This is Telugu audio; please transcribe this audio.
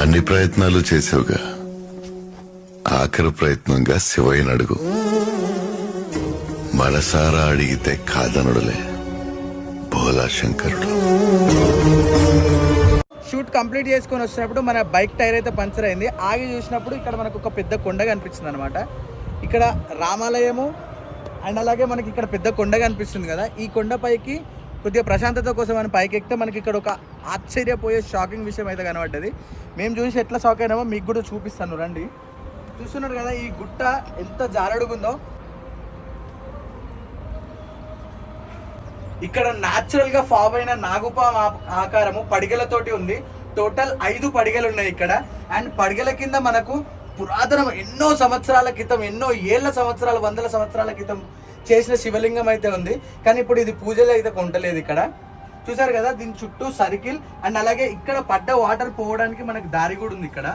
అన్ని ప్రయత్నాలు చేసావుగా. ఆఖరి ప్రయత్నంగా శివయ్యని అడుగు. మనసారా అడిగితే కాదనుడులే. భోలా శంకరుడు. షూట్ కంప్లీట్ చేసుకొని వచ్చినప్పుడు మన బైక్ టైర్ అయితే పంచర్ అయింది. ఆగి చూసినప్పుడు ఇక్కడ మనకు ఒక పెద్ద కొండ కనిపించింది అనమాట ఇక్కడ రామాలయము అండ్ అలాగే మనకి ఇక్కడ పెద్ద కొండ కనిపిస్తుంది కదా. ఈ కొండ పైకి కొద్దిగా ప్రశాంతత కోసం మనం పైకి ఎక్కితే మనకి ఇక్కడ ఒక ఆశ్చర్యపోయే షాకింగ్ విషయం అయితే కనబడ్డది. మేము చూసి ఎట్లా షాక్ అయినామో మీకు కూడా చూపిస్తాను రండి. చూస్తున్నారు కదా ఈ గుట్ట ఎంత జారడుగుందో. ఇక్కడ న్యాచురల్గా ఫామ్ అయిన నాగుపాం ఆకారము పడిగలతోటి ఉంది. టోటల్ ఐదు పడిగలు ఉన్నాయి ఇక్కడ. అండ్ పడిగల కింద మనకు పురాతనం ఎన్నో సంవత్సరాల క్రితం ఎన్నో ఏళ్ళ సంవత్సరాల వందల సంవత్సరాల క్రితం చేసిన శివలింగం అయితే ఉంది. కానీ ఇప్పుడు ఇది పూజలు అయితే కొంటలేదు ఇక్కడ. చూసారు కదా దీని చుట్టూ సర్కిల్ అండ్ అలాగే ఇక్కడ పడ్డ వాటర్ పోవడానికి మనకు దారి కూడా ఉంది ఇక్కడ.